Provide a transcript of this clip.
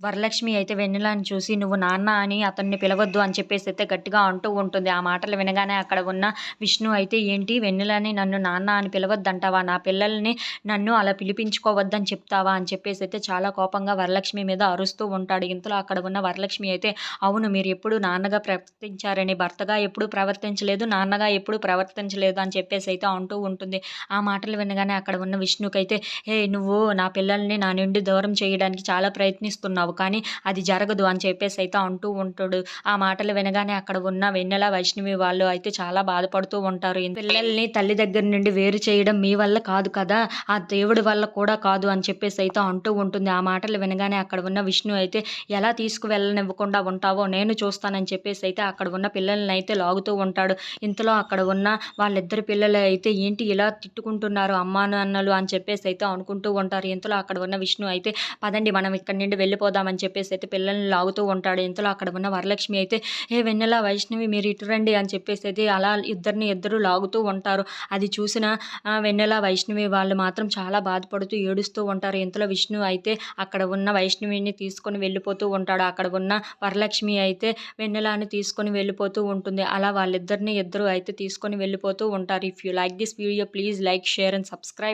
వరలక్ష్మి అయితే వెన్నెలను చూసి నువ్వు నాన్న అని అతన్ని పిలవద్దు అని చెప్పేసి అయితే గట్టిగా అంటూ ఉంటుంది. ఆ మాటలు వినగానే అక్కడ ఉన్న విష్ణు అయితే ఏంటి? వెన్నెలని నన్ను నాన్న అని పిలవద్దంటావా? నా పిల్లల్ని నన్ను అలా పిలిపించుకోవద్దని చెప్తావా? అని చెప్పేసి అయితే చాలా కోపంగా వరలక్ష్మి మీద అరుస్తూ ఉంటాడు. ఇంతలో అక్కడ ఉన్న వరలక్ష్మి అయితే అవును మీరు ఎప్పుడు నాన్నగా ప్రవర్తించారని భర్తగా ఎప్పుడు ప్రవర్తించలేదు నాన్నగా ఎప్పుడు ప్రవర్తించలేదు అని చెప్పేసి అయితే అంటూ ఉంటుంది. ఆ మాటలు వినగానే అక్కడ ఉన్న విష్ణుకైతే హే నువ్వు నా పిల్లల్ని నా నుండి దూరం చేయడానికి చాలా ప్రయత్నిస్తున్నావు. కానీ అది జరగదు అని చెప్పేసి అయితే అంటూ ఉంటాడు. ఆ మాటలు వినగానే అక్కడ ఉన్న వెన్నెల వైష్ణవి వాళ్ళు అయితే చాలా బాధపడుతూ ఉంటారు. పిల్లల్ని తల్లి దగ్గర నుండి వేరు చేయడం మీ వల్ల కాదు కదా? ఆ దేవుడి వల్ల కూడా కాదు అని చెప్పేసి అయితే అంటూ ఉంటుంది. ఆ మాటలు వినగానే అక్కడ ఉన్న విష్ణు అయితే ఎలా తీసుకువెళ్ళనివ్వకుండా ఉంటావో నేను చూస్తానని చెప్పేసి అయితే అక్కడ ఉన్న పిల్లల్ని అయితే లాగుతూ ఉంటాడు. ఇంతలో అక్కడ ఉన్న వాళ్ళిద్దరు పిల్లలు అయితే ఏంటి ఇలా తిట్టుకుంటున్నారు అమ్మా నాన్నలు అని చెప్పేసి అయితే అనుకుంటూ ఉంటారు. ఇంతలో అక్కడ ఉన్న విష్ణు అయితే పదండి మనం ఇక్కడి నుండి వెళ్ళిపోదాం వెళ్ళిపోదామని చెప్పేసి అయితే పిల్లల్ని లాగుతూ ఉంటాడు. ఇంతలో అక్కడ ఉన్న వరలక్ష్మి అయితే ఏ వెన్నెల వైష్ణవి మీరు ఇటు రండి అని చెప్పేసి అయితే అలా ఇద్దరిని ఇద్దరు లాగుతూ ఉంటారు. అది చూసిన వెన్నెల వైష్ణవి వాళ్ళు మాత్రం చాలా బాధపడుతూ ఏడుస్తూ ఉంటారు. ఇంతలో విష్ణు అయితే అక్కడ ఉన్న వైష్ణవిని తీసుకొని వెళ్ళిపోతూ ఉంటాడు. అక్కడ ఉన్న వరలక్ష్మి అయితే వెన్నెలాని తీసుకొని వెళ్ళిపోతూ ఉంటుంది. అలా వాళ్ళిద్దరిని ఇద్దరు అయితే తీసుకొని వెళ్ళిపోతూ ఉంటారు. If you like this video please like share and subscribe